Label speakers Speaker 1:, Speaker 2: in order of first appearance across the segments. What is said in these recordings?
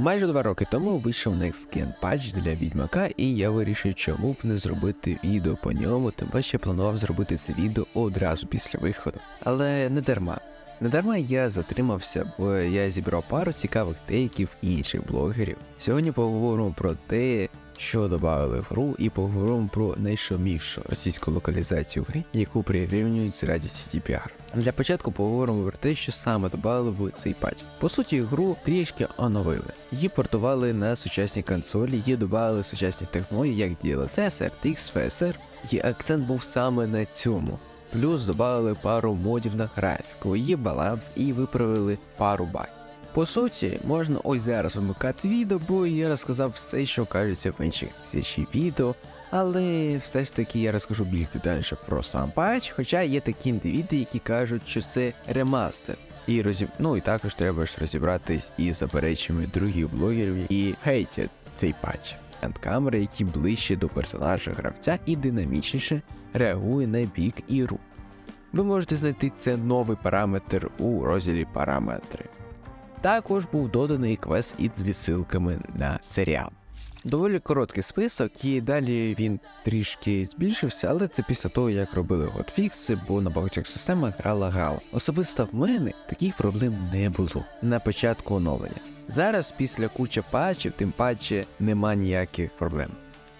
Speaker 1: Майже два роки тому вийшов Next Gen патч для відьмака, і я вирішив, чому б не зробити відео по ньому, тим паче планував зробити це відео одразу після виходу. Але не дарма. Не дарма я затримався, бо я зібрав пару цікавих тейків інших блогерів. Сьогодні поговоримо про те, що додали в гру, і поговоримо про найшумівшу російську локалізацію гри, яку прирівнюють з радістю CDPR. Для початку поговоримо про те, що саме додали в цей патч. По суті, гру трішки оновили. Її портували на сучасні консолі, її додали сучасні технології, як DLSS, RTX, FSR, і акцент був саме на цьому. Плюс додали пару модів на графіку, її баланс і виправили пару багів. По суті, можна ось зараз вимикати відео, бо я розказав все, що кажеться в інших тисячі відео, але все ж таки я розкажу більш детальніше про сам патч, хоча є такі індивіди, які кажуть, що це ремастер. І розіб... Ну і також треба ж розібратись із запереченнями других блогерів, які хейтять цей патч. Камери, які ближче до персонажа гравця і динамічніше реагує на бік і рух. Ви можете знайти це новий параметр у розділі параметри. Також був доданий квест із відсилками на серіал. Доволі короткий список, і далі він трішки збільшився, але це після того, як робили готфікси, бо на багатьох системах грала гала. Особисто в мене таких проблем не було на початку оновлення. Зараз, після куча патчів, тим паче нема ніяких проблем.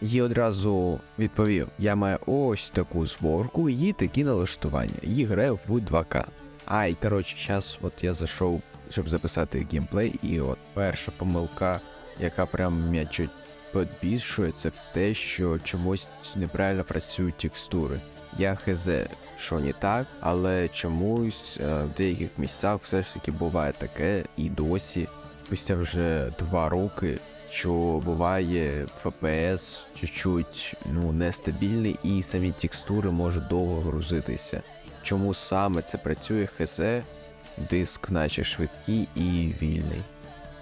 Speaker 1: Їй одразу відповів: я маю ось таку зборку і такі налаштування. Її грає в 2К. А, і коротше, зараз от я зайшов, щоб записати геймплей, і от перша помилка, яка прям мене чуть підбільшує, це те, що чомусь неправильно працюють текстури. Я хз, що не так, але чомусь е, в деяких місцях все ж таки буває таке і досі, спустя вже два роки, що буває FPS чуть-чуть ну, нестабільний і самі текстури можуть довго грузитися. Чому саме це працює хз, диск наче швидкий і вільний.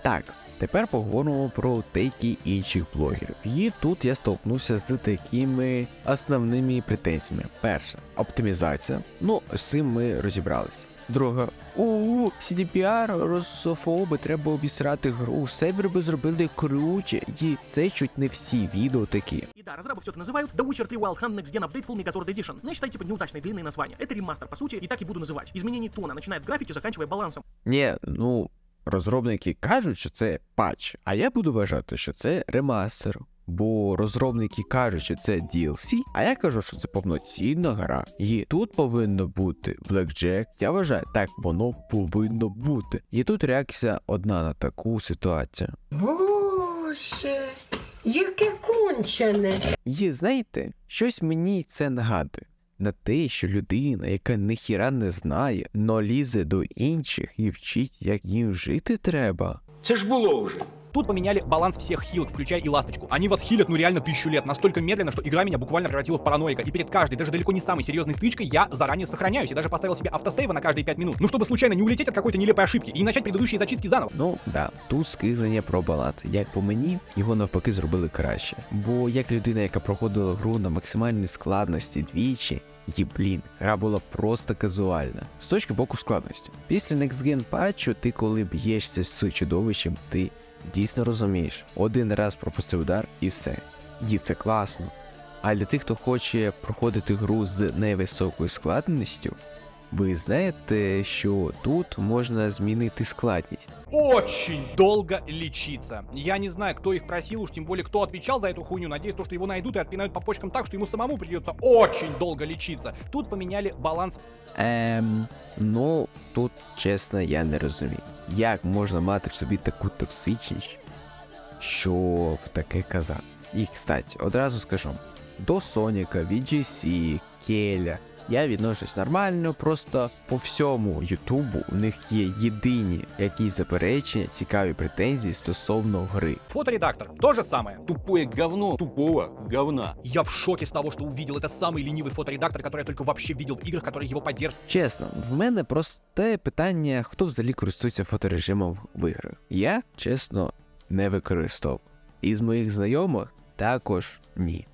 Speaker 1: Так, тепер поговоримо про деякі інших блогерів. І тут я столкнувся з такими основними претензіями. Перша оптимізація. Ну, з цим ми розібралися. Друга, у CDPR, рософоби, треба обісрати гру, сервер би зробили круче, і це чуть не всі відео такі.
Speaker 2: И да, разрабы все это называют The Witcher 3 Wild Hunt Next Gen Update Full Megazord Edition. Но я считаю, типа, неудачные длинные названия. Это ремастер, по сути, и так и буду называть. Изменение тона, начиная от графики, заканчивая балансом.
Speaker 1: Ні, ну розробники кажуть, що це патч, а я буду вважати, що це ремастер. Бо розробники кажуть, що це DLC, а я кажу, що це повноцінна гра. І тут повинно бути Blackjack. Я вважаю, так воно повинно бути. І тут реакція одна на таку ситуацію.
Speaker 3: Боже, яке кончене.
Speaker 1: І знаєте, щось мені це нагадує. На те, що людина, яка ніхіра не знає, но лізе до інших і вчить, як їм жити треба.
Speaker 4: Це ж було вже.
Speaker 5: Тут поменяли баланс всех хилок, включая и ласточку. Они вас хилят, ну реально тысячу лет, настолько медленно, что игра меня буквально превратила в параноика. И перед каждой, даже далеко не самой серьезной стычкой, я заранее сохраняюсь и даже поставил себе автосейвы на каждые 5 минут. Ну, чтобы случайно не улететь от какой-то нелепой ошибки и не начать предыдущие зачистки заново.
Speaker 1: Ну да, тут скиглення про баланс. Як по мені, його навпаки зробили краще. Бо як людина, яка проходила гру на максимальній складності двічі, і блін, гра була просто казуальна з точки боку складності. Після Next Gen патчу, ти коли б'єшся з чудовищем, ти дійсно розумієш, один раз пропустив удар і все. І це класно. А для тих, хто хоче проходити гру з невисокою складністю, ви знаєте, що тут можна змінити складність.
Speaker 5: Очень долго лечиться. Я не знаю, кто их просил, уж тем более кто отвечал за эту хуйню. Надеюсь, то, что его найдут и отпинают по почкам так, что ему самому придется очень долго лечиться. Тут поменяли баланс
Speaker 1: Ем, ну тут чесно, я не розумію. Як можна мати в собі таку токсичність, що в таке казати? І, кстати, одразу скажу: до Соніка, VGC, Келя Я відношусь нормально, просто по всьому Ютубу у них є єдині якісь заперечення, цікаві претензії стосовно гри.
Speaker 5: фоторедактор. То же самое.
Speaker 6: Тупое говно тупого говна.
Speaker 5: Я в шоке с того, что увидел. Это самый ленивый фоторедактор, который я только вообще видел в играх, которые его поддерживают.
Speaker 1: Чесно, в мене просте питання, хто взагалі користується фоторежимом в іграх. Я, чесно, не використовував. Із моїх знайомих також ні.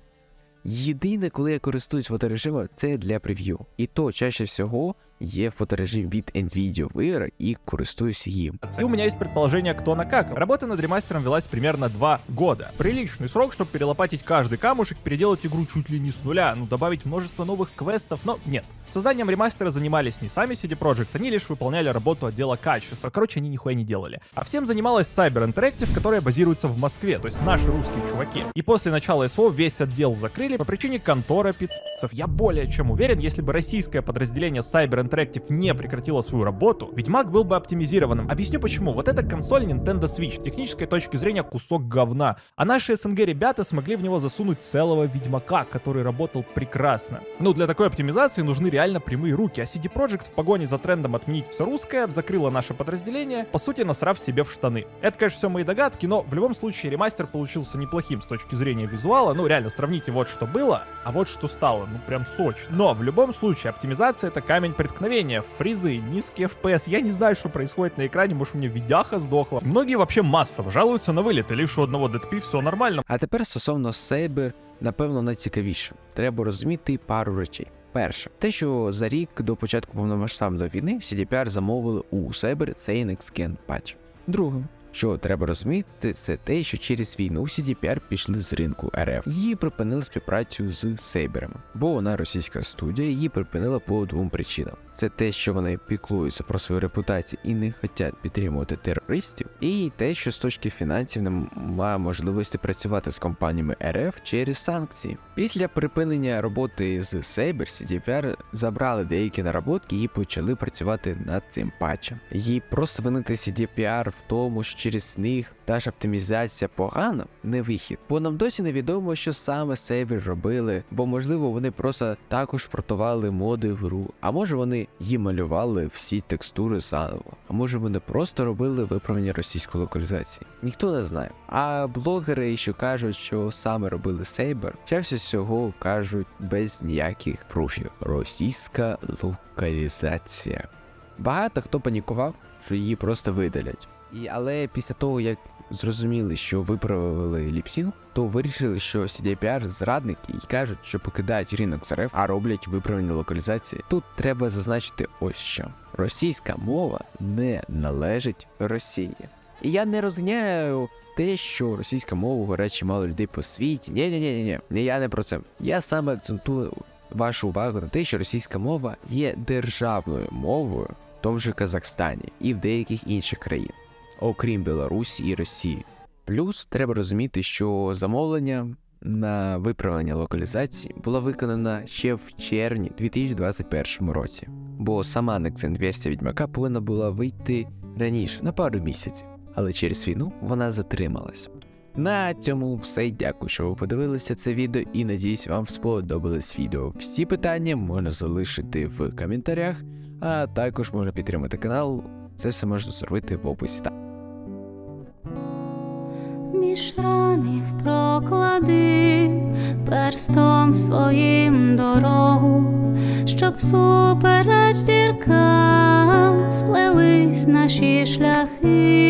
Speaker 1: Єдине, коли я користуюсь фоторежимом, це для прев'ю. І то чаще всього є фоторежим від NVIDIA в іграх і користуюся їм.
Speaker 4: И у меня есть предположение, кто накакал. Работа над ремастером велась примерно 2 года. Приличный срок, чтобы перелопатить каждый камушек, переделать игру чуть ли не с нуля, ну добавить множество новых квестов, но нет. Созданием ремастера занимались не сами CD Projekt, они лишь выполняли работу отдела качества. Короче, они нихуя не делали. А всем занималась Cyber Interactive, которая базируется в Москве, то есть наши русские чуваки. И после начала СВО весь отдел закрыли по причине контора пи***цев. Я более чем уверен, если бы российское подразделение Cyber Interactive не прекратило свою работу, Ведьмак был бы оптимизированным. Объясню почему. Вот эта консоль Nintendo Switch, с технической точки зрения кусок говна. А наши СНГ ребята смогли в него засунуть целого Ведьмака, который работал прекрасно. Ну, для такой оптимизации нужны реально прямые руки, а CD Projekt в погоне за трендом отменить все русское закрыла наше подразделение, по сути насрав себе в штаны. Это, конечно, все мои догадки, но в любом случае ремастер получился неплохим с точки зрения визуала. Ну, реально, сравните вот что было, а вот что стало. Ну, прям сочно. Но в любом случае, оптимизация это камень преткновения. Фризы, низкий FPS. Я не знаю, что происходит на экране, может, у меня видяха сдохла. Многие вообще массово жалуются на вылет, и лишь у одного DTP все нормально.
Speaker 1: А тепер стосовно Saber, напевно, найцікавіше. Треба розуміти пару речей. Перше, те, що за рік до початку повномасштабної війни CDPR замовили у Saber цей Next Gen патч. Друге, що треба розуміти, це те, що через війну CDPR пішли з ринку РФ і припинили співпрацю з Сейберами, бо вона російська студія її припинила по двом причинам: це те, що вони піклуються про свою репутацію і не хочуть підтримувати терористів, і те, що з точки фінансів немає можливості працювати з компаніями РФ через санкції. Після припинення роботи з Saber, CDPR забрали деякі наработки і почали працювати над цим патчем. І просто винити CDPR в тому, що через них та ж оптимізація погана, не вихід. Бо нам досі невідомо, що саме Saber робили, бо можливо вони просто також портували моди в гру, а може вони їм малювали всі текстури заново, а може вони просто робили виправлення російської локалізації. Ніхто не знає. А блогери, що кажуть, що саме робили Saber, чаще всього кажуть без ніяких пруфів. Російська локалізація. Багато хто панікував, що її просто видалять. І, але після того, як зрозуміли, що виправили ліпсінг, то вирішили, що CDPR зрадники і кажуть, що покидають ринок з а роблять виправлення локалізації. Тут треба зазначити ось що: російська мова не належить Росії. І я не розганяю те, що російська мова говорять чимало людей по світі. Ні, ні, ні, ні, я не про це. Я саме акцентую вашу увагу на те, що російська мова є державною мовою в тому же Казахстані і в деяких інших країн, окрім Білорусі і Росії. Плюс треба розуміти, що замовлення на виправлення локалізації було виконано ще в червні 2021 році, бо сама Nexen версія Відьмака повинна була вийти раніше на пару місяців, але через війну вона затрималась. На цьому все. Дякую, що ви подивилися це відео і надіюсь, вам сподобалось відео. Всі питання можна залишити в коментарях, а також можна підтримати канал. Це все можна зробити в описі.
Speaker 7: Між рамів проклади перстом своїм дорогу, щоб супереч зіркам сплелись наші шляхи.